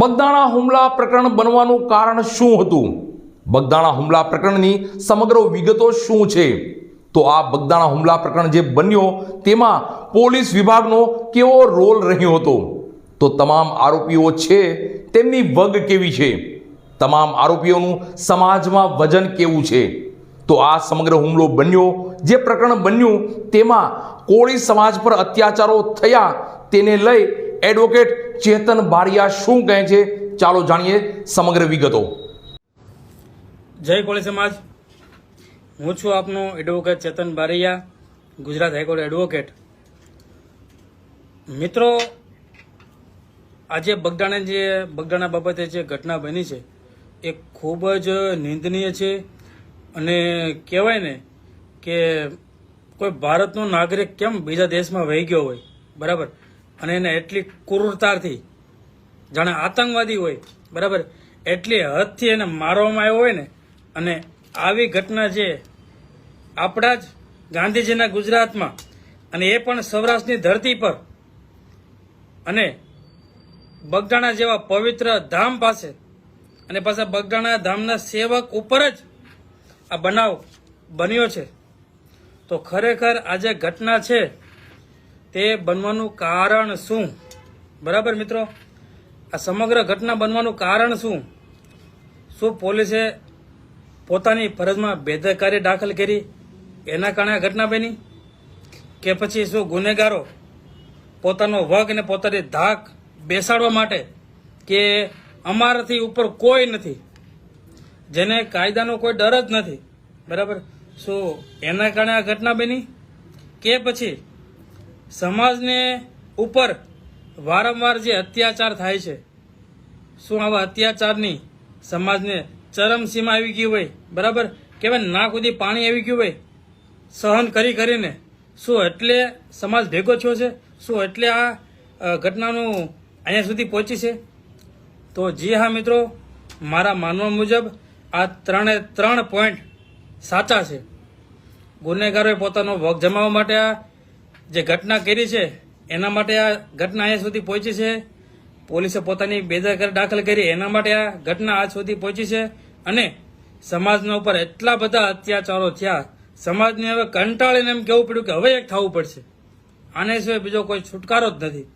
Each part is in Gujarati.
બગદાણા હુમલા પ્રકરણ બનવાનું કારણ શું હતું? બગદાણા હુમલા પ્રકરણની સમગ્ર વિગતો શું છે? તો આ બગદાણા હુમલા પ્રકરણ જે બન્યો, તેમાં પોલીસ વિભાગનો કેવો રોલ રહ્યો હતો? તો તમામ આરોપીઓ છે, તેમની વગ કેવી છે? તમામ આરોપીઓનું સમાજમાં વજન કેવું છે? તો આ સમગ્ર હુમલો બન્યો, જે પ્રકરણ બન્યું, તેમાં કોળી સમાજ પર અત્યાચારો થયા, તેને લઈ એડવોકેટ ચેતન બારિયા શું કહે છે? ચાલો જાણીએ સમગ્ર વિગતો. જય કોળી સમાજ. હું છું આપનો advocate Chetan Bariya, Gujarat high court advocate. મિત્રો, આજે બગદાણા જે, બગદાણા બાબતે જે ઘટના બની છે, એ ખૂબ જ નિંદનીય છે અને કહેવાય ને કે કોઈ ભારતનો નાગરિક કેમ બીજા દેશમાં વહી ગયો હોય? બરાબર? અને એને એટલી ક્રૂરતાથી, જાણે આતંકવાદી હોય, બરાબર? એટલી હદથી એને મારવામાં આવ્યો હોય ને, અને આવી ઘટના છે આપણા જ ગાંધીજીના ગુજરાતમાં, અને એ પણ સૌરાષ્ટ્રની ધરતી પર. અને બગદાણા જેવા પવિત્ર ધામ પાસે, અને પાછા બગદાણા ધામના સેવક ઉપર જ આ બનાવ બન્યો છે. તો ખરેખર આ જે ઘટના છે તે બનવાનું કારણ શું? બરાબર મિત્રો? આ સમગ્ર ઘટના બનવાનું કારણ શું? શું પોલીસે પોતાની ફરજમાં બેદરકારી દાખલ કરી? એના કારણે આ ઘટના બની? કે પછી શું ગુનેગારો પોતાનો વગ અને પોતાની ધાક બેસાડવા માટે કે અમારાથી ઉપર કોઈ નથી? જેને કાયદાનો કોઈ ડર જ નથી? બરાબર? શું એના કારણે આ ઘટના બની? કે પછી સમાજને ઉપર વારંવાર જે અત્યાચાર થાય છે, શું આવા અત્યાચારની સમાજને ચરમસીમા આવી ગઈ હોય, બરાબર? કહેવાય નાક સુધી પાણી આવી ગયું હોય, સહન કરી કરીને, શું એટલે સમાજ ભેગો થયો છે? શું એટલે આ ઘટનાનું અહીંયા સુધી પહોંચી છે? તો જી હા, મિત્રો, મારા માનવા મુજબ આ ત્રણે, ત્રણ પોઈન્ટ સાચા છે. ગુનેગારોએ પોતાનો વગ જમાવવા માટે આ જે ઘટના કરી છે, એના માટે આ ઘટના અહીંયા સુધી પહોંચી છે. પોલીસે પોતાની બેદરકારી દાખલ કરી, એના માટે આ ઘટના આજ સુધી પહોંચી છે. અને સમાજના ઉપર એટલા બધા અત્યાચારો થયા, સમાજને હવે કંટાળીને એમ કહેવું પડ્યું કે હવે એક થવું પડશે. આને સિવાય બીજો કોઈ છુટકારો જ નથી.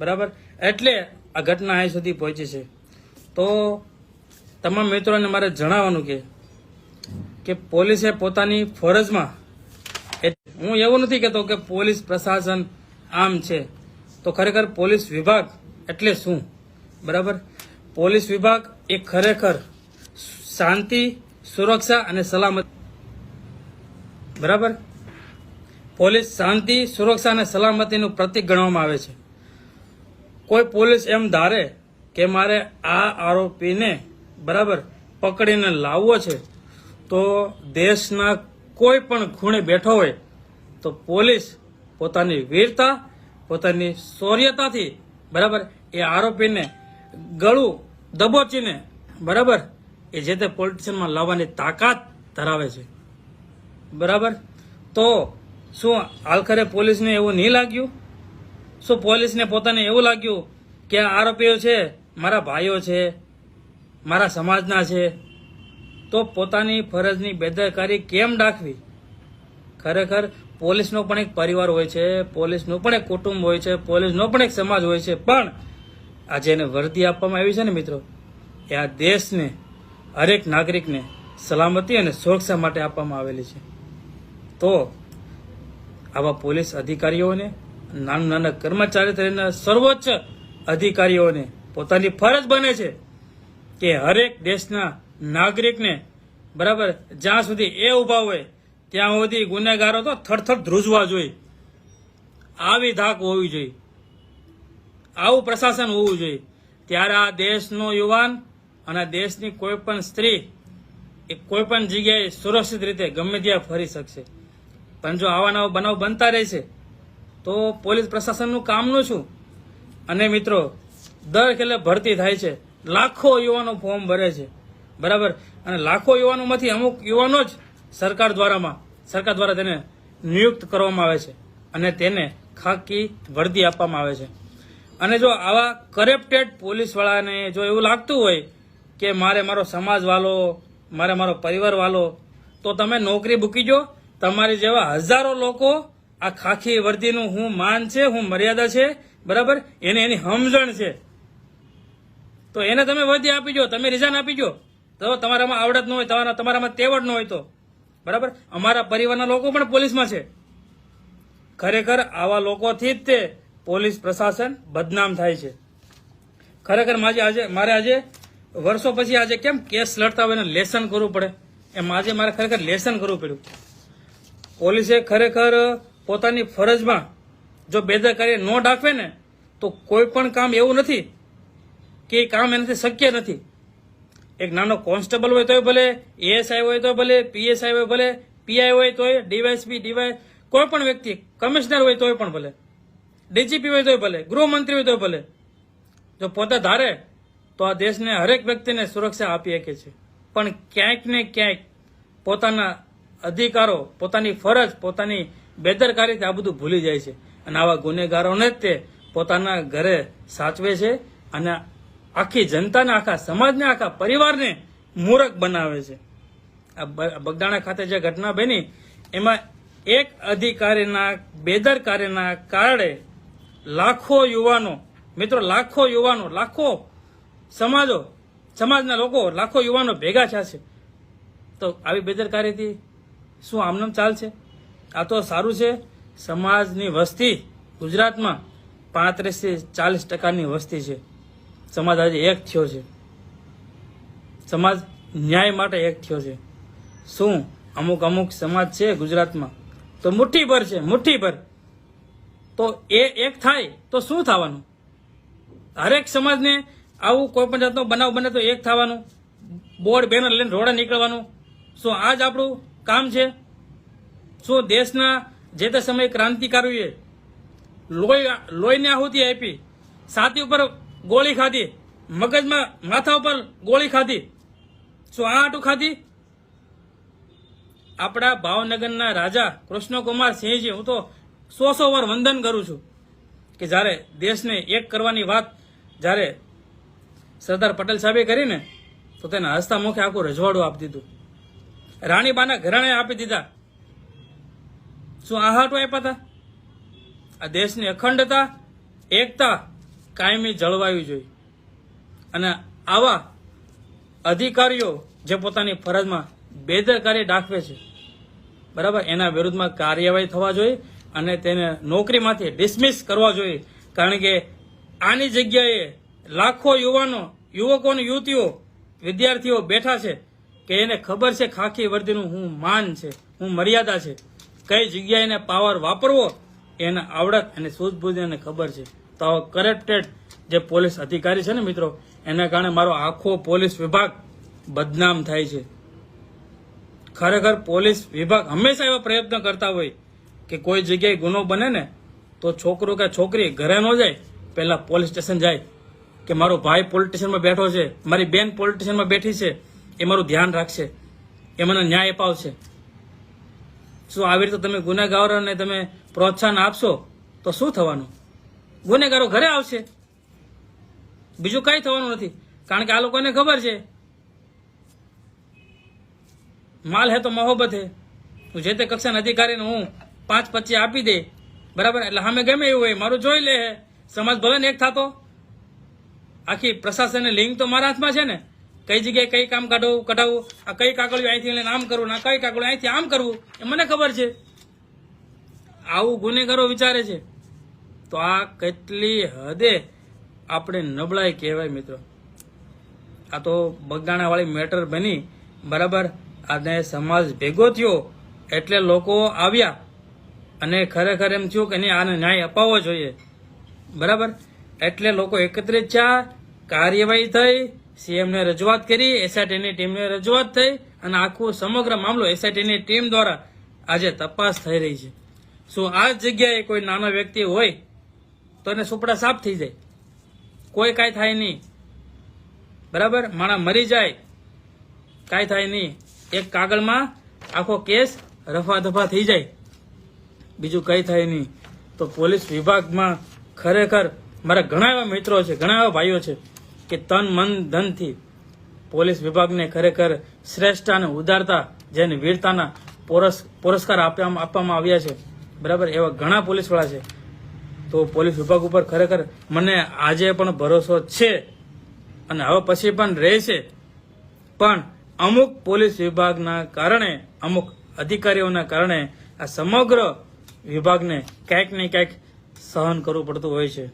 બરાબર? એટલે આ ઘટના અહીં સુધી પહોંચી છે. તો તમામ મિત્રોને મારે જણાવવાનું કે પોલીસે પોતાની ફરજમાં હું એવું નથી કહેતો કે પોલીસ પ્રશાસન આમ છે. તો ખરેખર પોલીસ વિભાગ એટલે શું? બરાબર? પોલીસ વિભાગ એ ખરેખર શાંતિ, સુરક્ષા અને સલામત બરાબર? પોલીસ શાંતિ, સુરક્ષા અને સલામતીનું પ્રતીક ગણવામાં આવે છે. કોઈ પોલીસ એમ ધારે કે મારે આ આરોપીને બરાબર પકડીને લાવવો છે, તો દેશના કોઈ પણ ખૂણે બેઠો હોય તો પોલીસ પોતાની વીરતા, પોતાની શૌર્યતાથી, બરાબર, એ આરોપીને ગળું દબોચીને, બરાબર, એ જે તે પોલિટિશિયનમાં લાવવાની તાકાત ધરાવે છે. બરાબર? તો શું આલખરે પોલીસને એવું નહીં લાગ્યું? શું પોલીસને પોતાને એવું લાગ્યું કે આ આરોપીઓ છે, મારા ભાઈઓ છે, મારા સમાજના છે તો પોતાની ફરજની બેદરકારી કેમ દાખવી ખરેખર પોલીસનો પણ એક પરિવાર હોય છે, પોલીસનું પણ એક કુટુંબ હોય છે, પોલીસનો પણ એક સમાજ હોય છે. પણ આ જેને વર્દી આપવામાં આવી છે ને મિત્રો, એ આ દેશને, હરેક નાગરિકને સલામતી અને સુરક્ષા માટે આપવામાં આવેલી છે. તો આવા પોલીસ અધિકારીઓને, નાના નાના કર્મચારી થઈને સર્વોચ્ચ અધિકારીઓને પોતાની ફરજ બને છે કે હરેક દેશના નાગરિકને બરાબર? જ્યાં સુધી એ ઊભા હોય, ત્યાં સુધી ગુનેગારો તો થરથર ધ્રુજવા જોઈએ. આવી ધાક હોવી જોઈએ. આવું પ્રશાસન હોવું જોઈએ. ત્યારે આ દેશનો યુવાન અને દેશની કોઈ પણ સ્ત્રી એ કોઈ પણ જગ્યાએ સુરક્ષિત રીતે ગમે ત્યાં ફરી શકશે. પણ જો આવા નવા બનાવ બનતા રહેશે, તો પોલીસ પ્રશાસનનું કામનું શું? અને મિત્રો, દર ખેલે ભરતી થાય છે. લાખો યુવાનો ફોર્મ ભરે છે. બરાબર? અને લાખો યુવાનોમાંથી અમુક યુવાનો જ સરકાર દ્વારામાં, સરકાર દ્વારા તેને નિયુક્ત કરવામાં આવે છે અને તેને ખાકી વર્દી આપવામાં આવે છે. અને જો આવા કરપ્ટેડ પોલીસવાળાને જો એવું લાગતું હોય કે મારે મારો સમાજ વાલો, મારે મારો પરિવાર વાલો, તો તમે નોકરી મૂકી જો. તમારી જેવા હજારો લોકો આ ખાખી વર્દીનું હું માન છે, હું મર્યાદા છે, બરાબર? એને એની સમજણ છે. તો એને તમે વર્દી આપી જો, તમે રિઝાઇન આપી જો. તો તમારામાં આવડત ન હોય, તમારા તમારામાં તેવડ ન હોય તો. બરાબર? અમારા પરિવારના લોકો પણ પોલીસમાં છે. ખરેખર આવા લોકોથી જ તે પોલીસ પ્રશાસન બદનામ થાય છે. ખરેખર મારે આજે મારે આજે વર્ષો પછી આજે કેમ કેસ લડતા હોય એને લેસન કરવું પડે? એમ આજે મારે ખરેખર લેસન કરવું પડ્યું. પોલીસે ખરેખર પોતાની ફરજમાં જો બેદરકારી ન દાખવે ને, તો કોઈ પણ કામ એવું નથી કે એ કામ એનાથી શક્ય નથી. એક નાનો કોન્સ્ટેબલ હોય તોય ભલે એએસઆઈ હોય તો ભલે પીએસઆઈ હોય ભલે પીઆઈ હોય તોય ડીવાયસપી ડીવાય કોઈ પણ વ્યક્તિ, કમિશનર હોય તોય પણ ભલે ડીજીપી હોય તોય ભલે, ગૃહમંત્રી હોય તોય ભલે, જો પોતે ધારે, તો આ દેશને હરેક વ્યક્તિને સુરક્ષા આપી શકે છે. પણ ક્યાંક ને ક્યાંક પોતાના અધિકારો, પોતાની ફરજ, પોતાની બેદરકારીથી આ બધું ભૂલી જાય છે. અને આવા ગુનેગારોને જ તે પોતાના ઘરે સાચવે છે અને આખી જનતાને, આખા સમાજને, આખા પરિવારને મૂરખ બનાવે છે. આ બગદાણા ખાતે જે ઘટના બની, એમાં એક અધિકારીના, બેદરકારીના કારણે લાખો યુવાનો, મિત્રો, લાખો યુવાનો, લાખો સમાજો, સમાજના લોકો, લાખો યુવાનો ભેગા થયા છે. તો આવી બેદરકારીથી શું આમનામ ચાલશે? આ તો સારું છે. સમાજની વસ્તી ગુજરાતમાં પાંત્રીસથી ચાલીસ ટકાની વસ્તી છે. સમાજ આજે એક થયો છે. સમાજ ન્યાય માટે એક થયો છે. શું? અમુક અમુક સમાજ છે ગુજરાતમાં. તો મુઠ્ઠી પર છે, મુઠ્ઠી પર. તો એ એક થાય તો શું થવાનું? હરેક સમાજને આવું કોઈ પણ જાતનો બનાવ બને તો એક થવાનું. બોર્ડ, બેનર લઈને રોડે નીકળવાનું. શું આ જ આપણું કામ છે? શું દેશના જે તે સમયે ક્રાંતિકારીઓએ લોહી લોહીને આહુતિ આપી સાતી ઉપર ગોળી ખાધી. મગજમાં માથા ઉપર ગોળી ખાધી. શું આ આટું ખાધી? આપણા ભાવનગરના રાજા કૃષ્ણકુમાર સિંહજી, હું તો સો સો વાર વંદન કરું છું કે જ્યારે દેશને એક કરવાની વાત જ્યારે સરદાર પટેલ સાહેબે કરીને, તો તેને હસતા મુખે આખું રજવાડું આપી દીધું. રાણીબાના ઘરાણે આપી દીધા. શું આ હાટું આપ્યા હતા? આ દેશની અખંડતા, એકતા કાયમી જળવાવી જોઈએ અને આવા અધિકારીઓ જે પોતાની ફરજમાં બેદરકારી દાખવે છે, બરાબર, એના વિરુદ્ધમાં કાર્યવાહી થવા જોઈએ અને તેને નોકરીમાંથી ડિસમિસ કરવા જોઈએ. કારણ કે આની જગ્યાએ લાખો યુવાનો, યુવકો યુવતીઓ, વિદ્યાર્થીઓ બેઠા છે કે એને ખબર છે ખાખી વર્દીનું હું માન છે, હું મર્યાદા છે. કઈ જગ્યાએ એને પાવર વાપરવો, એને આવડત અને સૂઝબૂઝ એને ખબર છે. તો કરેક્ટેડ જે પોલીસ અધિકારી છે ને મિત્રો, એના કારણે મારો આખો પોલીસ વિભાગ બદનામ થાય છે. ખરેખર પોલીસ વિભાગ હંમેશા એવા પ્રયત્ન કરતા હોય કે કોઈ જગ્યાએ ગુનો બને ને, તો છોકરો કે છોકરી ઘરે ન જાય, પહેલા પોલીસ સ્ટેશન જાય કે મારો ભાઈ પોલીસ બેઠો છે, મારી બેન પોલીસ બેઠી છે, એ મારું ધ્યાન રાખશે, એ મને ન્યાય અપાવશે. શું આવી રીતે તમે ગુનેગારોને તમે પ્રોત્સાહન આપશો, તો શું થવાનું? ગુનેગારો ઘરે આવશે. બીજું કઈ થવાનું નથી. કારણ કે આ લોકોને ખબર છે. માલ હે તો મોહબ્બત હે. જે તે કક્ષાના અધિકારીને હું પાંચ પચી આપી દે. બરાબર? એટલે સામે ગમે એવું હોય, મારું જોઈ લે સમાજ ભલે ને એક થતો. આખી પ્રશાસનની લિંક તો મારા હાથમાં છે ને. કઈ જગ્યાએ કઈ કામ કાઢવું, કઢાવવું, આ કઈ કાગળિયું અહીંથી લઈને આમ કરવું, ના કઈ કાગળિયું અહીંથી આમ કરવું, એ મને ખબર છે. આવું ગુનેગારો વિચારે છે. તો આ કેટલી હદે આપણે નબળાઈ કહેવાય મિત્રો. આ તો બગદાણાવાળી મેટર બની. બરાબર? અને સમાજ ભેગો થયો એટલે લોકો આવ્યા અને ખરેખર એમ થયું કે નહીં, આને ન્યાય અપાવવો જોઈએ. બરાબર? એટલે લોકો એકત્રિત થયા, કાર્યવાહી થઈ સીએમને રજૂઆત કરી એસઆઈટીની ટીમને રજૂઆત થઈ અને આખું સમગ્ર મામલો એસઆઈટીની ટીમ દ્વારા આજે તપાસ થઈ રહી છે. શું આ જગ્યાએ કોઈ નાનો વ્યક્તિ હોય તો એને સુપડા સાફ થઈ જાય. કોઈ કાંઈ થાય નહીં. બરાબર? માણસ મરી જાય. કાંઈ થાય નહીં. એક કાગળમાં આખો કેસ રફા દફા થઈ જાય. બીજું કંઈ થાય નહીં. તો પોલીસ વિભાગમાં ખરેખર મારા ઘણા એવા મિત્રો છે, ઘણા એવા ભાઈઓ છે કે તન, મન, ધનથી પોલીસ વિભાગને ખરેખર શ્રેષ્ઠ અને ઉદારતા જેને વીરતાના પોરસ, પુરસ્કાર આપવામાં આવ્યા છે. બરાબર? એવા ઘણા પોલીસવાળા છે. તો પોલીસ વિભાગ ઉપર ખરેખર મને આજે પણ ભરોસો છે. અને હવે પછી પણ રહેશે. પણ અમુક પોલીસ વિભાગના કારણે, અમુક અધિકારીઓના કારણે આ સમગ્ર વિભાગને ક્યાંક ને ક્યાંક સહન કરવું પડતું હોય છે.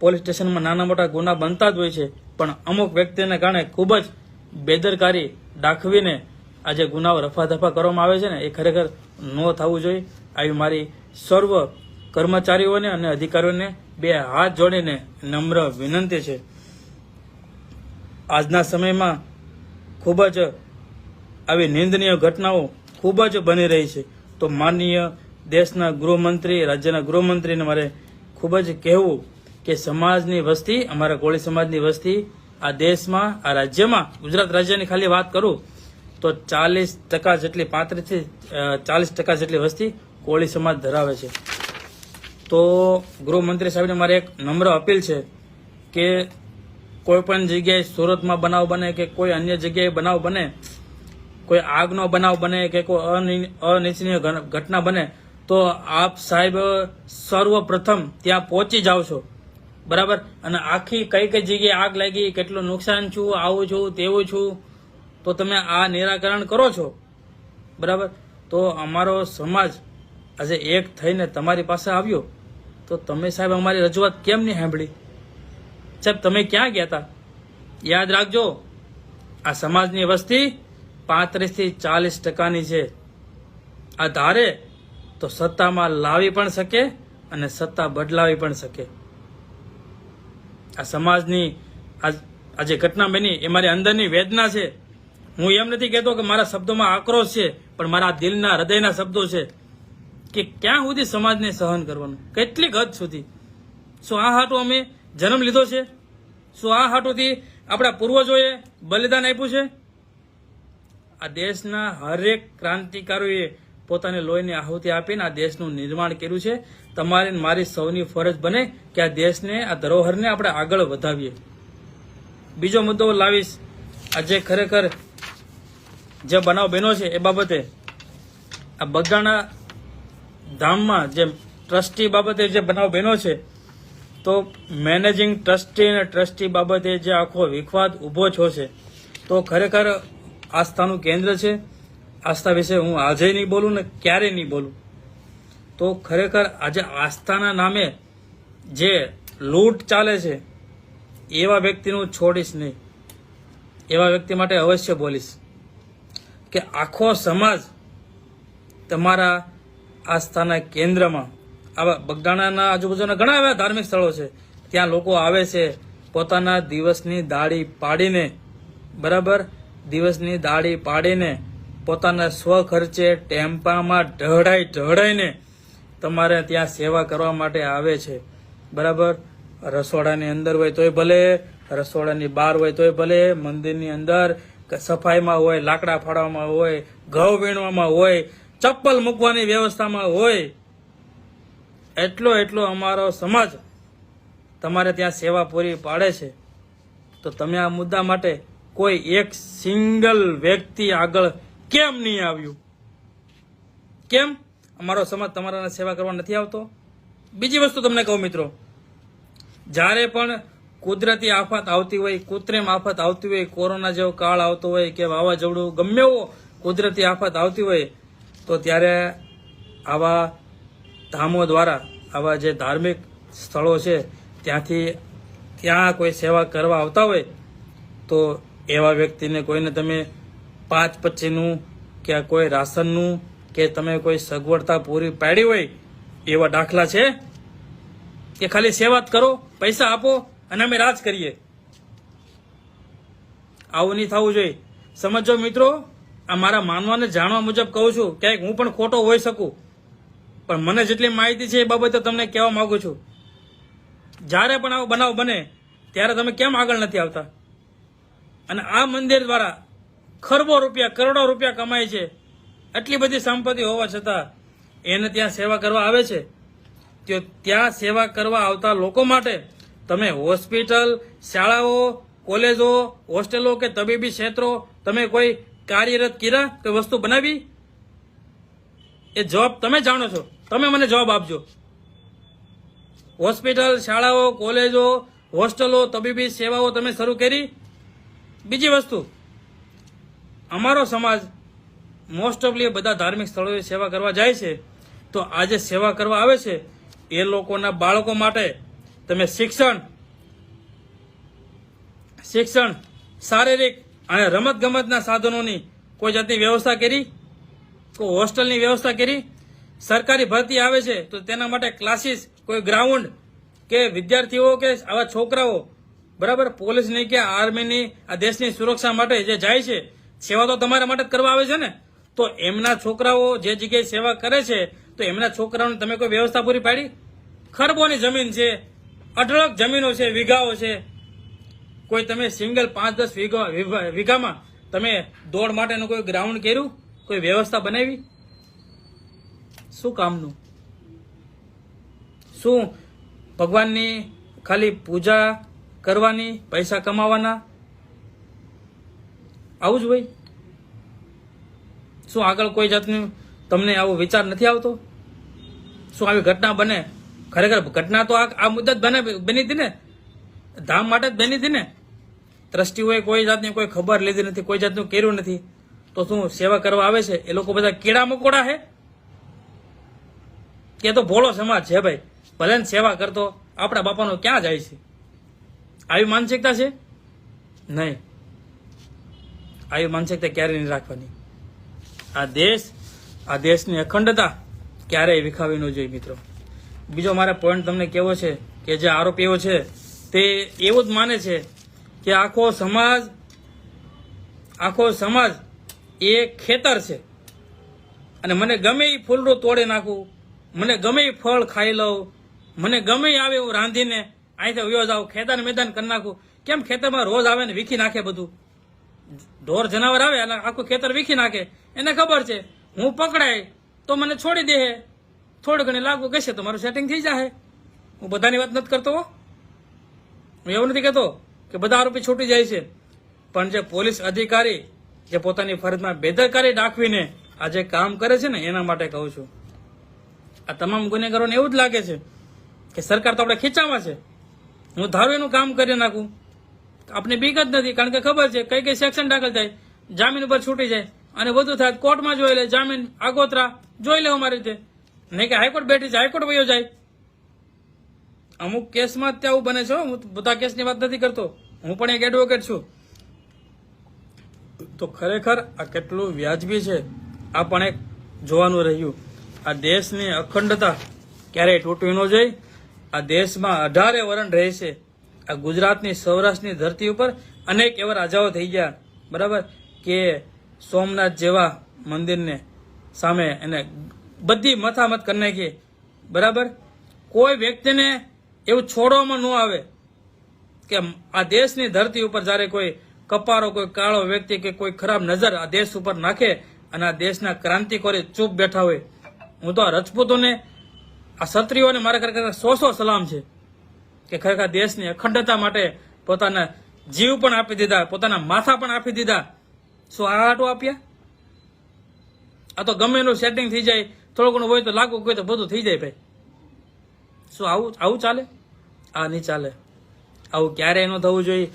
પોલીસ સ્ટેશનમાં નાના મોટા ગુના બનતા જ હોય છે. પણ અમુક વ્યક્તિને કારણે ખૂબ જ બેદરકારી દાખવીને આ જે ગુનાઓ રફાદફા કરવામાં આવે છે ને, એ ખરેખર ન થવું જોઈએ. આવી મારી સર્વ કર્મચારીઓને અને અધિકારીઓને બે હાથ જોડીને નમ્ર વિનંતી છે. આજના સમયમાં ખૂબ જ આવી નિંદનીય ઘટનાઓ ખૂબ જ બની રહી છે. તો માનનીય દેશના ગૃહમંત્રી, રાજ્યના ગૃહમંત્રીને મારે ખૂબ જ કહેવું કે સમાજની વસ્તી, અમારા કોળી સમાજની વસ્તી, આ દેશમાં, આ રાજ્યમાં, ગુજરાત રાજ્યની ખાલી વાત કરું, તો ચાલીસ ટકા જેટલી પાંત્રીસથી ચાલીસ ટકા જેટલી વસ્તી કોળી સમાજ ધરાવે છે. તો ગૃહમંત્રી સાહેબને મારે એક નમ્ર અપીલ છે કે કોઈ પણ જગ્યાએ સુરતમાં બનાવ બને કે કોઈ અન્ય જગ્યાએ બનાવ બને, કોઈ આગનો બનાવ બને કે કોઈ અનિ- અનિચ્છનીય ઘટના બને, તો આપ સાહેબ સર્વપ્રથમ ત્યાં પહોંચી જાઓ છો. બરાબર? અને આખી કઈ કઈ જગ્યાએ આગ લાગી, કેટલું નુકસાન છું આવું છું તેવું છું તો તમે આ નિરાકરણ કરો છો. બરાબર? તો અમારો સમાજ આજે એક થઈને તમારી પાસે આવ્યો. તો તમે સાહેબ અમારી રજૂઆત કેમ નહીં સાંભળી? સાહેબ, તમે ક્યાં ગયા હતા યાદ રાખજો, આ સમાજની વસ્તી પાંત્રીસથી ચાલીસ ટકાની છે. આ ધારે તો સત્તામાં લાવી પણ શકે અને સત્તા બદલાવી પણ શકે. આ સમાજની આ- જે ઘટના બની, એ મારી અંદરની વેદના છે. હું એમ નથી કહેતો કે મારા શબ્દોમાં આક્રોશ છે, પણ મારા દિલના હૃદયના શબ્દો છે. કે ક્યાં સુધી સમાજને સહન કરવાનું? કેટલીક હદ સુધી? શું આ હાટો અમે જન્મ લીધો છે? શું આ હાટુથી આપણા પૂર્વજોએ બલિદાન આપ્યું છે? આ દેશના હરેક ક્રાંતિકારીઓએ પોતાને લોહીની આહુતિ આપીને આ દેશનું નિર્માણ કર્યું છે. તમારી મારી સૌની ફરજ બને કે આ દેશને, આ ધરોહરને આપણે આગળ વધાવીએ. બીજો મુદ્દો લાવીશ. આજે ખરેખર જે બનાવ બન્યો છે એ બાબતે આ બગાના ધામમાં જે ટ્રસ્ટી બાબતે જે બનાવ બન્યો છે, તો મેનેજિંગ ટ્રસ્ટી અને ટ્રસ્ટી બાબતે જે આખો વિખવાદ ઊભો છો છે, તો ખરેખર આસ્થાનું કેન્દ્ર છે. આસ્થા વિશે હું આજે નહીં બોલું ને ક્યારેય નહીં બોલું. તો ખરેખર આજે આસ્થાના નામે જે લૂંટ ચાલે છે, એવા વ્યક્તિનું છોડીશ નહીં. એવા વ્યક્તિ માટે અવશ્ય બોલીશ કે આખો સમાજ તમારા આસ્થાના કેન્દ્રમાં આવા બગદાણાના આજુબાજુના ઘણા એવા ધાર્મિક સ્થળો છે. ત્યાં લોકો આવે છે, પોતાના દિવસની દાઢી પાડીને, બરાબર? દિવસની દાઢી પાડીને, પોતાના સ્વ ખર્ચે ટેમ્પામાં ઢળાઈ ઢળાઈને તમારે ત્યાં સેવા કરવા માટે આવે છે. બરાબર? રસોડાની અંદર હોય તોય ભલે, રસોડાની બહાર હોય તોય ભલે, મંદિરની અંદર સફાઈમાં હોય, લાકડા ફાડવામાં હોય, ઘઉં વીણવામાં હોય ચપ્પલ મૂકવાની વ્યવસ્થામાં હોય, એટલો એટલો અમારો સમાજ તમારે ત્યાં સેવા પૂરી પાડે છે. તો તમે આ મુદ્દા માટે કોઈ એક સિંગલ વ્યક્તિ આગળ કેમ નહીં આવ્યું? કેમ? અમારો સમાજ તમારા સેવા કરવા નથી આવતો? બીજી વસ્તુ તમને કહું મિત્રો, જ્યારે પણ કુદરતી આફત આવતી હોય, કૃત્રિમ આફત આવતી હોય, કોરોના જેવો કાળ આવતો હોય કે વાવાઝોડું ગમે એવો કુદરતી આફત આવતી હોય તો ત્યારે આવા ધામો દ્વારા, આવા જે ધાર્મિક સ્થળો છે, ત્યાંથી ત્યાં કોઈ સેવા કરવા આવતા હોય, તો એવા વ્યક્તિને કોઈને તમે પાંચ પચીનું કે કોઈ રાશનનું કે તમે કોઈ સગવડતા પૂરી પાડી હોય એવા દાખલા છે? કે ખાલી સેવા કરો, પૈસા આપો અને અમે રાજ કરીએ. આવું નહીં થવું જોઈએ. સમજો મિત્રો આ મારા માનવાને જાણવા મુજબ કહું છું, ક્યાંક હું પણ ખોટો હોઈ શકું. પણ મને જેટલી માહિતી છે એ બાબતે તમને કહેવા માંગુ છું. જ્યારે પણ આવો બનાવ બને, ત્યારે તમે કેમ આગળ નથી આવતા? અને આ મંદિર દ્વારા ખરબો રૂપિયા, કરોડો રૂપિયા કમાય છે. એટલી બધી સંપત્તિ હોવા છતાં એને ત્યાં સેવા કરવા આવે છે. તો ત્યાં સેવા કરવા આવતા લોકો માટે તમે હોસ્પિટલ, શાળાઓ, કોલેજો, હોસ્ટેલો કે તબીબી ક્ષેત્રો, તમે કોઈ કાર્યરત કર્યા કોઈ વસ્તુ બનાવી? એ જવાબ તમે જાણો છો. તમે મને જવાબ આપજો. હોસ્પિટલ, શાળાઓ, કોલેજો, હોસ્ટેલો, તબીબી સેવાઓ તમે શરૂ કરી? બીજી વસ્તુ, અમારો સમાજ મોસ્ટ ઓફલી બધા ધાર્મિક સ્થળોએ સેવા કરવા જાય છે. તો આજે સેવા કરવા આવે છે, એ લોકોના બાળકો માટે તમે શિક્ષણ શિક્ષણ, શારીરિક અને રમત ગમતના સાધનોની કોઈ જાતની વ્યવસ્થા કરી? કોઈ હોસ્ટેલની વ્યવસ્થા કરી? સરકારી ભરતી આવે છે, તો તેના માટે ક્લાસીસ કોઈ ગ્રાઉન્ડ કે વિદ્યાર્થીઓ કે આવા છોકરાઓ, બરાબર? પોલીસની કે આર્મીની, આ દેશની સુરક્ષા માટે જે જાય છે, સેવા તો તમારા માટે જ કરવા આવે છે ને? તો એમના છોકરાઓ જે જગ્યાએ સેવા કરે છે, તો એમના છોકરાઓને તમે કોઈ વ્યવસ્થા પૂરી પાડી? ખરબોની જમીન છે, અઢળક જમીનો છે, વીઘાઓ છે કોઈ તમે સિંગલ પાંચ દસ વીઘા, વીઘા- વીઘામાં તમે દોડ માટેનું કોઈ ગ્રાઉન્ડ કર્યું? કોઈ વ્યવસ્થા બનાવી? શું કામનું? શું ભગવાનની ખાલી પૂજા કરવાની, પૈસા કમાવાના? આવું જ હોય? શું આગળ કોઈ જાતનું તમને આવો વિચાર નથી આવતો? શું આવી ઘટના બને? ખરેખર ઘટના તો આ આ મુદ્દત બને બની હતી ને? ધામ માટે જ બની હતી ને? ટ્રસ્ટીઓએ કોઈ જાતની કોઈ ખબર લીધી નથી, કોઈ જાતનું કર્યું નથી. તો શું સેવા કરવા આવે છે? એ લોકો બધા કીડા મકોડા છે કે તો ભોળો સમાજ છે ભાઈ. ભલે સેવા કરતો, આપણા બાપાનો ક્યાં જાય છે? આવી માનસિકતા છે? નહીં. આવી માનસિકતા ક્યારે નહીં રાખવાની. આ દેશ, આ દેશની અખંડતા ક્યારેય વિખાવી ન જોઈએ મિત્રો. બીજો મારે પોઈન્ટ તમને કેવો છે કે જે આરોપીઓ છે, તે એવું જ માને છે કે આખો સમાજ આખો સમાજ એ ખેતર છે. અને મને ગમે એ ફૂલડું તોડી નાખું, મને ગમે એ ફળ ખાઈ લઉં, મને ગમે આવે એવું રાંધીને અહીંથી વ્યો જાવ ખેતર મેદાન કરી નાખું. કેમ ખેતરમાં રોજ આવે ને વીખી નાખે બધું? ઢોર જનાવર આવે અને આખું ખેતર વીખી નાખે. એને ખબર છે, હું પકડાય તો મને છોડી દે થોડી ઘણી લાગુ કહેશે તો મારું સેટિંગ થઈ જાય હું બધાની વાત નથી કરતો. હું એવું નથી કહેતો. કે બધા આરોપી છૂટી જાય છે. પણ જે પોલીસ અધિકારી જે પોતાની ફરજમાં બેદરકારી દાખવીને આ જે કામ કરે છે ને, એના માટે કહું છું. આ તમામ ગુનેગારોને એવું જ લાગે છે કે સરકાર તો આપણે ખીચામાં છે. હું ધારું એનું કામ કરી નાખું. આપને બીક જ નથી, કારણ કે ખબર છે કઈ કઈ સેક્શન દાખલ થાય. જામીન ઉપર છૂટી જાય. અને વધુ થાય કોર્ટમાં જોઈ લે, જામીન, આગોતરા, જોઈ લે અમારી રીતે. નહીં કે હાઈકોર્ટ બેઠી છે, હાઈકોર્ટ વયો જાય. અમુક કેસમાં ત્યાં બને છે. હું. બધા કેસની વાત નથી કરતો. હું પણ એક એડવોકેટ છું. તો ખરેખર આ કેટલું વ્યાજબી છે, આ પણ એક જોવાનું રહ્યું. આ દેશની અખંડતા ક્યારેય તૂટવી ન જોઈએ. આ દેશમાં અઢારે વરણ રહે છે આ ગુજરાતની સૌરાષ્ટ્રની ધરતી ઉપર અનેક એવા રાજાઓ થઈ ગયા. બરાબર? કે સોમનાથ જેવા મંદિરને સામે એને બધી મથામત કરી નાખી. બરાબર? કોઈ વ્યક્તિને એવું છોડવામાં ન આવે. કે આ દેશની ધરતી ઉપર જ્યારે કોઈ કપારો કોઈ કાળો વ્યક્તિ કે કોઈ ખરાબ નજર આ દેશ ઉપર નાખે અને આ દેશના ક્રાંતિકોરી ચૂપ બેઠા હોય, હું તો આ રજપૂતોને, આ ક્ષત્રિયોને મારા ખરેખર સો સો સલામ છે કે ખરેખર દેશની અખંડતા માટે પોતાના જીવ પણ આપી દીધા, પોતાના માથા પણ આપી દીધા. શું આ આટો આપ્યા? આ તો ગમે એનું સેટિંગ થઈ જાય, થોડું ઘણું હોય તો લાગુ હોય તો બધું થઈ જાય ભાઈ. શું આવું આવું ચાલે? આ નહીં ચાલે. આવું ક્યારેય ન થવું જોઈએ.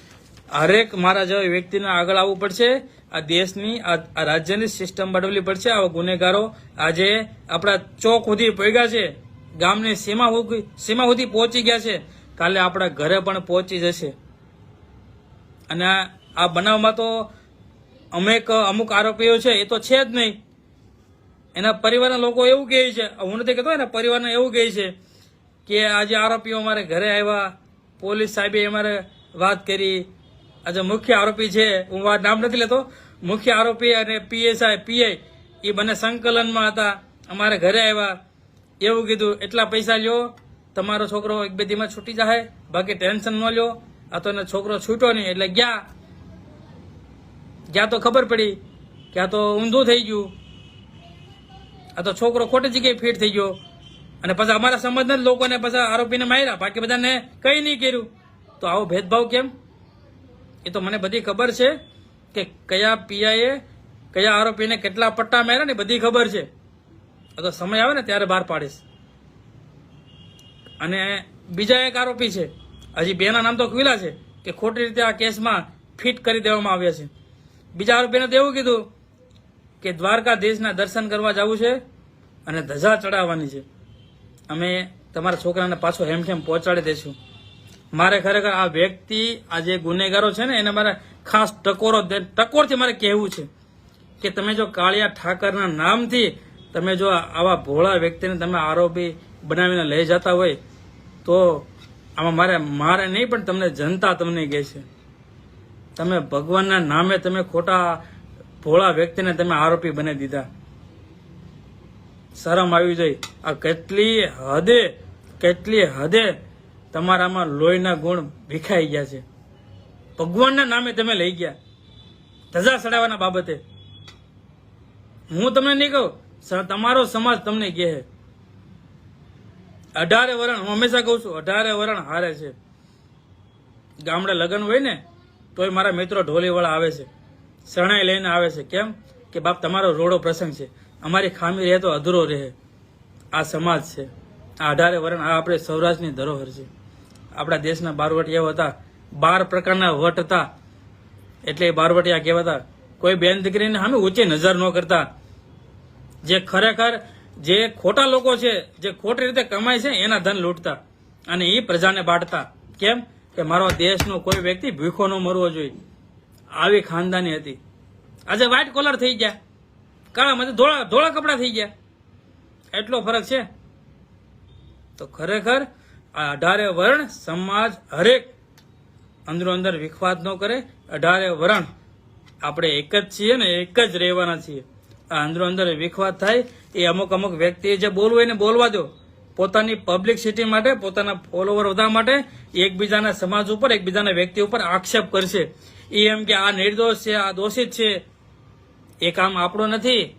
હરેક મારા જેવા વ્યક્તિને આગળ આવવું પડશે. આ દેશની, આ રાજ્યની સિસ્ટમ બદલવી પડશે. આવા ગુનેગારો આજે આપણા ચોક સુધી પહોંચ્યા છે. ગામની સીમા સીમા સુધી પહોંચી ગયા છે. કાલે આપણા ઘરે પણ પહોંચી જશે. અને આ બનાવમાં તો અમેક, અમુક આરોપીઓ છે, એ તો છે જ નહીં. એના પરિવારના લોકો એવું કહે છે, હું નથી કહેતો, એના પરિવારને એવું કહે છે કે આજે આરોપીઓ અમારે ઘરે આવ્યા. પોલીસ સાહેબે અમારે વાત કરી. આજે મુખ્ય આરોપી છે, હું વાત નામ નથી લેતો. મુખ્ય આરોપી અને પીએસઆઈ, પીઆઈ, એ બંને સંકલનમાં હતા. અમારે ઘરે આવ્યા. એવું કીધું, એટલા પૈસા લ્યો, તમારો છોકરો એક બે દીમાં છૂટી જાય બાકી ટેન્શન ન લ્યો. આ તો છોકરો છૂટ્યો નહીં, એટલે ગયા. ગયા તો ખબર પડી કે આ તો ઊંધું થઈ ગયું. આ તો છોકરો ખોટી જગ્યાએ ફિટ થઈ ગયો. અને પછી અમારા સમાજના લોકોને પછી આરોપીને માર્યા. બાકી બધાને કંઈ નહીં કર્યું. તો આવો ભેદભાવ કેમ? એ તો મને બધી ખબર છે કે કયા પીઆઈએ કયા આરોપીને કેટલા પટ્ટા માર્યા ને બધી ખબર છે. તો સમય આવે ને ત્યારે બહાર પાડીશ. અને બીજા એક આરોપી છે. હજી બેના નામ તો ખુલ્લા છે કે ખોટી રીતે આ કેસમાં ફિટ કરી દેવામાં આવ્યા છે. બીજા આરોપીને તો એવું કીધું કે દ્વારકાધીશના દર્શન કરવા જવું છે અને ધજા ચડાવવાની છે. અમે તમારા છોકરાને પાછો હેમઠેમ પહોંચાડી દઈશું. મારે ખરેખર આ વ્યક્તિ, આ જે ગુનેગારો છે ને, એને મારે ખાસ ટકોરો ટકોરથી મારે કહેવું છે કે તમે જો કાળિયા ઠાકરના નામથી તમે જો આવા ભોળા વ્યક્તિને તમે આરોપી બનાવીને લઈ જતા હોય, તો આમાં મારે મારે નહીં, પણ તમને જનતા તમને કહે છે. તમે ભગવાનના નામે તમે ખોટા ભોળા વ્યક્તિને તમે આરોપી બનાવી દીધા. શરમ આવી જાય. આ કેટલી હદે કેટલી હદે તમારામાં લોહીના ગુણ ભીખાઈ ગયા છે. ભગવાનના નામે તમે લઈ ગયા. ધજા ચડાવવાના બાબતે. હું તમને નહીં કહું તમારો સમાજ તમને કહે અઢારે વરણ, હું હંમેશા કહું છું, અઢારે વરણ હારે છે. ગામડે લગ્ન હોય ને, તોય મારા મિત્રો ઢોલીવાળા આવે છે. શરણાઈ લઈને આવે છે. કેમ? કે બાપ, તમારો રોડો પ્રસંગ છે. અમારી ખામી રહે તો અધૂરો રહે. આ સમાજ છે. આ અઢારે વરણ આ આપણે સૌરાષ્ટ્રની ધરોહર છે. આપણા દેશના બારવટિયાઓ હતા, બાર પ્રકારના વટ હતા. એટલે બારવટિયા કહેવાતા, કોઈ બેન દીકરીને સામે ઊંચી નજર ન કરતા. જે ખરેખર જે ખોટા લોકો છે, જે ખોટી રીતે કમાય છે, એના ધન લૂંટતા અને એ પ્રજાને બાંટતા. કેમ? કે મારો દેશનો કોઈ વ્યક્તિ ભૂખો ન મરવો જોઈએ. આવી ખાનદાની હતી. આજે વ્હાઇટ કોલર થઈ ગયા. કાળામાંથી ધોળા ધોળા કપડા થઈ ગયા. એટલો ફરક છે. તો ખરેખર આ અઢારે વર્ણ સમાજ હરેક અંદરો અંદર વિખવાદ ન કરે. અઢારે વર્ણ આપણે એક જ છીએ ને એક જ રહેવાના છીએ. આ અંદરો અંદર વિખવાદ થાય. એ અમુક અમુક વ્યક્તિએ જે બોલવું એને બોલવા દો. પોતાની પબ્લિસિટી માટે, પોતાના ફોલોવર વધારવા માટે એકબીજાના સમાજ ઉપર, એકબીજાના વ્યક્તિ ઉપર આક્ષેપ કરશે. એ એમ કે આ નિર્દોષ છે, આ દોષિત છે. એ કામ આપણું નથી.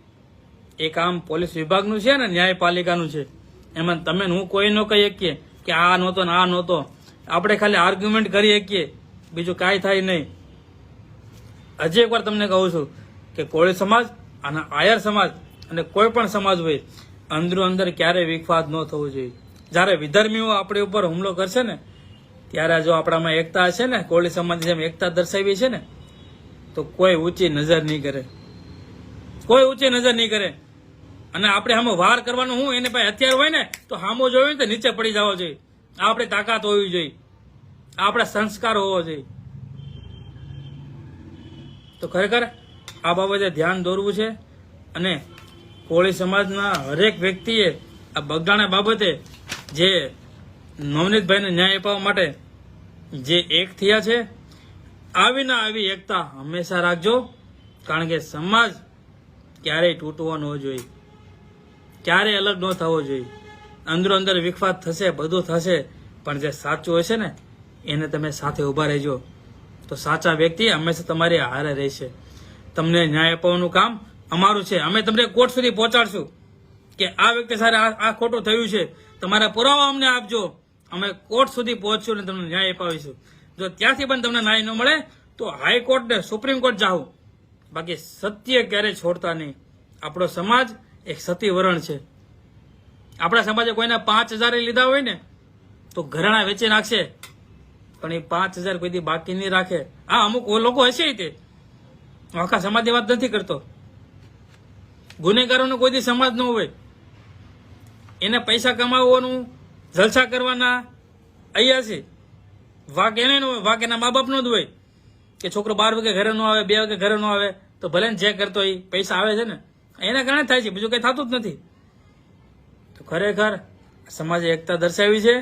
એ કામ પોલીસ વિભાગનું છે ને ન્યાયપાલિકાનું છે. એમાં તમે હું કોઈ ન કહી શકીએ કે આ નહોતો ને આ નહોતો. આપણે ખાલી આર્ગ્યુમેન્ટ કરી શકીએ. બીજું કાંઈ થાય નહીં. હજી એકવાર તમને કહું છું કે કોળી સમાજ અને આયર સમાજ અને કોઈ પણ સમાજ હોય, અંદરો અંદર ક્યારેય વિખવાદ ન થવો જોઈએ. જ્યારે વિધર્મીઓ આપણી ઉપર હુમલો કરશે ને, ત્યારે જો આપણામાં એકતા હશે ને, કોળી સમાજની જેમ એકતા દર્શાવી છે ને, તો કોઈ ઊંચી નજર નહીં કરે. કોઈ ઊંચી નજર નહીં કરે. અને આપણે આમાં વાર કરવાનું હું, એને પાસે હથિયાર હોય ને, તો હામો જોયું તો નીચે પડી જવો જોઈએ. આપણે તાકાત હોવી જોઈએ. આપણા સંસ્કાર હોવો જોઈએ. તો ખરેખર આ બાબતે ધ્યાન દોરવું છે અને કોળી સમાજના હરેક વ્યક્તિએ આ બગદાણા બાબતે જે નવનીતભાઈને ન્યાય અપાવવા માટે જે એક થયા છે, આવી ના આવી એકતા હંમેશા રાખજો. કારણ કે સમાજ ક્યારેય તૂટવો ન જોઈએ. ક્યારેય અલગ ન થવો જોઈએ. અંદરો અંદર વિખવાદ થશે, બધું થશે, પણ જે સાચું હશે ને, એને તમે સાથે ઊભા રહેજો. તો સાચા વ્યક્તિ હંમેશા તમારી હારે રહેશે. તમને ન્યાય અપાવવાનું કામ અમારું છે. અમે તમને કોર્ટ સુધી પહોંચાડશું કે આ વ્યક્તિ સાથે આ ખોટું થયું છે. તમારા પુરાવા અમને આપજો. અમે કોર્ટ સુધી પહોંચશું અને તમને ન્યાય અપાવીશું. જો ત્યાંથી પણ તમને ન્યાય ન મળે, તો હાઈકોર્ટ ને સુપ્રીમ કોર્ટ જાઓ. બાકી સત્ય ક્યારેય છોડતા નહીં? આપણો સમાજ એક સતી વરણ છે. આપણા સમાજે કોઈના પાંચ હજાર લીધા હોય ને, તો ઘરેણા વેચી નાખશે. પણ એ પાંચ હજાર કોઈથી બાકી નહીં રાખે? હા અમુક લોકો હશે તે. આખા સમાજની વાત નથી કરતો. ગુનેગારોનો કોઈ દી સમાજ ન હોય. એને પૈસા કમાવવાનું, જલસા કરવાના, અહીંયા છે. વાક એને હોય વાક એના મા બાપનો જ હોય. કે છોકરો બાર વાગે ઘરે નો આવે, બે વાગે ઘરે નો આવે, તો ભલે ને જે કરતો એ પૈસા આવે છે ને, એના કારણે થાય છે, બીજું કંઈ થતું જ નથી. તો ખરેખર સમાજે એકતા દર્શાવી છે,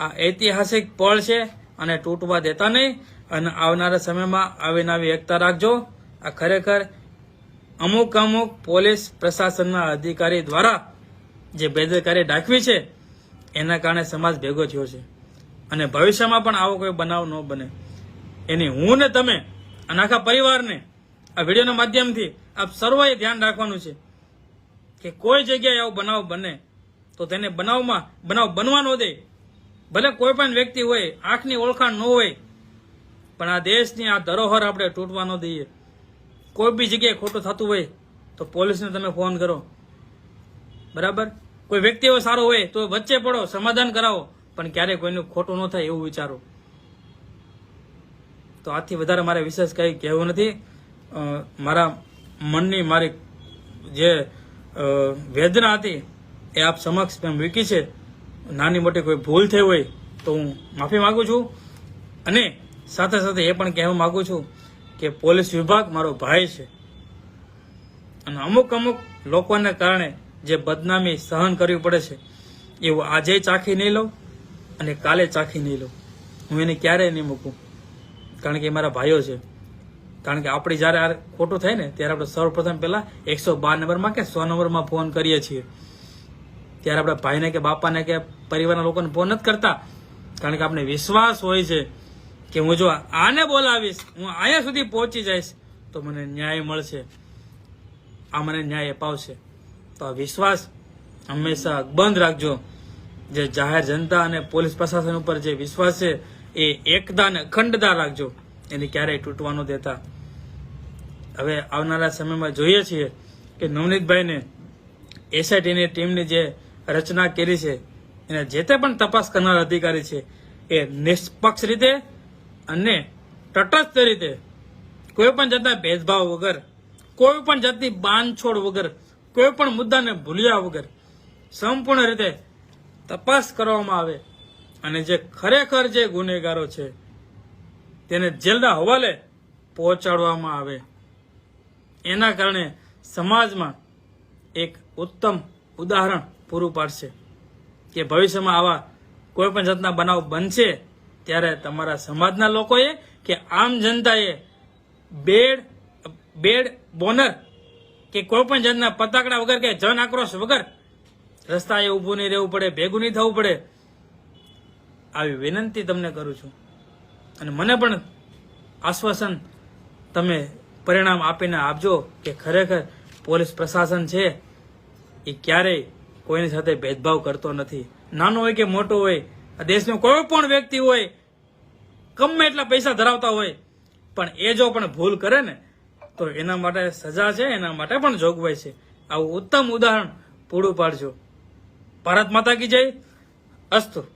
આ ઐતિહાસિક પળ છે અને તૂટવા દેતા નહીં, અને આવનારા સમયમાં આવીને આવી એકતા રાખજો. આ ખરેખર અમુક અમુક પોલીસ પ્રશાસનના અધિકારી દ્વારા જે બેદરકારી દાખવી છે, એના કારણે સમાજ ભેગો થયો છે. અને ભવિષ્યમાં પણ આવો કોઈ બનાવ ન બને. એની હું ને તમે અને આખા પરિવારને આ વિડીયોના માધ્યમથી આપ સર્વએ ધ્યાન રાખવાનું છે કે કોઈ જગ્યાએ આવો બનાવ બને, તો તેને બનાવમાં, બનાવ બનવા ન દે. ભલે કોઈ પણ વ્યક્તિ હોય, આંખની ઓળખાણ ન હોય, પણ આ દેશની આ ધરોહર આપણે તૂટવા ન દઈએ. કોઈ બી જગ્યાએ ખોટું થતું હોય, તો પોલીસને તમે ફોન કરો. બરાબર? કોઈ વ્યક્તિ સારો હોય, તો વચ્ચે પડો, સમાધાન કરાવો, પણ ક્યારેય કોઈનું ખોટું ન થાય એવું વિચારો. તો આથી વધારે મારે વિશેષ કંઈ કહેવું નથી. મારા મનની મારી જે વેદના હતી એ આપ સમક્ષ મેં મૂકી છે. નાની મોટી કોઈ ભૂલ થઈ હોય તો હું માફી માંગુ છું. અને સાથે સાથે એ પણ કહેવા માગું છું કે પોલીસ વિભાગ મારો ભાઈ છે. અને અમુક અમુક લોકોને કારણે જે બદનામી સહન કરવી પડે છે, એવું આજે ચાખી નહીં લઉં અને કાલે ચાખી નહીં લઉં. હું એને ક્યારેય નહીં મૂકું. કારણ કે એ મારા ભાઈઓ છે. કારણ કે આપણે જ્યારે આ ખોટું થાય ને, ત્યારે આપણે સૌપ્રથમ પહેલા એકસો બાર નંબરમાં કે સો નંબરમાં ફોન કરીએ છીએ. ત્યારે આપણે ભાઈને કે બાપાને કે પરિવારના લોકોને ફોન નથી કરતા. કારણ કે આપણે વિશ્વાસ હોય છે કે હું જો આને બોલાવીશ, હું અહીંયા સુધી પહોંચી જઈશ, તો મને ન્યાય મળશે. આ મને ન્યાય અપાવશે. તો આ વિશ્વાસ હંમેશા બંધ રાખજો. જે જાહેર જનતા અને પોલીસ પ્રશાસન ઉપર જે વિશ્વાસ છે એ એકદાને અખંડતા રાખજો. એને ક્યારેય તૂટવા ન દેતા. હવે આવનારા સમયમાં જોઈએ છીએ કે નવનીતભાઈને એસઆઈટીની ટીમની જે રચના કરી છે, એને જે તે પણ તપાસ કરનાર અધિકારી છે, એ નિષ્પક્ષ રીતે અને તટસ્થ રીતે કોઈ પણ જાતના ભેદભાવ વગર, કોઈ પણ જાતની બાંધછોડ વગર, કોઈ પણ મુદ્દાને ભૂલ્યા વગર સંપૂર્ણ રીતે તપાસ કરવામાં આવે. અને જે ખરેખર જે ગુનેગારો છે, તેને જેલના હવાલે પહોંચાડવામાં આવે. એના કારણે સમાજમાં એક ઉત્તમ ઉદાહરણ પૂરું પાડશે કે ભવિષ્યમાં આવા કોઈ પણ જાતના બનાવ બનશે ત્યારે તમારા સમાજના લોકોએ કે આમ જનતાએ બેડ બેડ બોનર કે કોઈ પણ જાતના પતાકડા વગર કે જન આક્રોશ વગર રસ્તાએ ઊભું નહીં રહેવું પડે, ભેગું નહીં થવું પડે આવી વિનંતી તમને કરું છું. અને મને પણ આશ્વાસન તમે પરિણામ આપીને આપજો કે ખરેખર પોલીસ પ્રશાસન છે, એ ક્યારેય કોઈની સાથે ભેદભાવ કરતો નથી. નાનો હોય કે મોટો હોય, આ દેશનો કોઈ પણ વ્યક્તિ હોય, ગમે એટલા પૈસા ધરાવતા હોય, પણ એ જો પણ ભૂલ કરે ને, તો એના માટે સજા છે, એના માટે પણ જોગવાઈ છે. આવું ઉત્તમ ઉદાહરણ પૂરું પાડજો. ભારત માતા કી જય. અસ્તુ.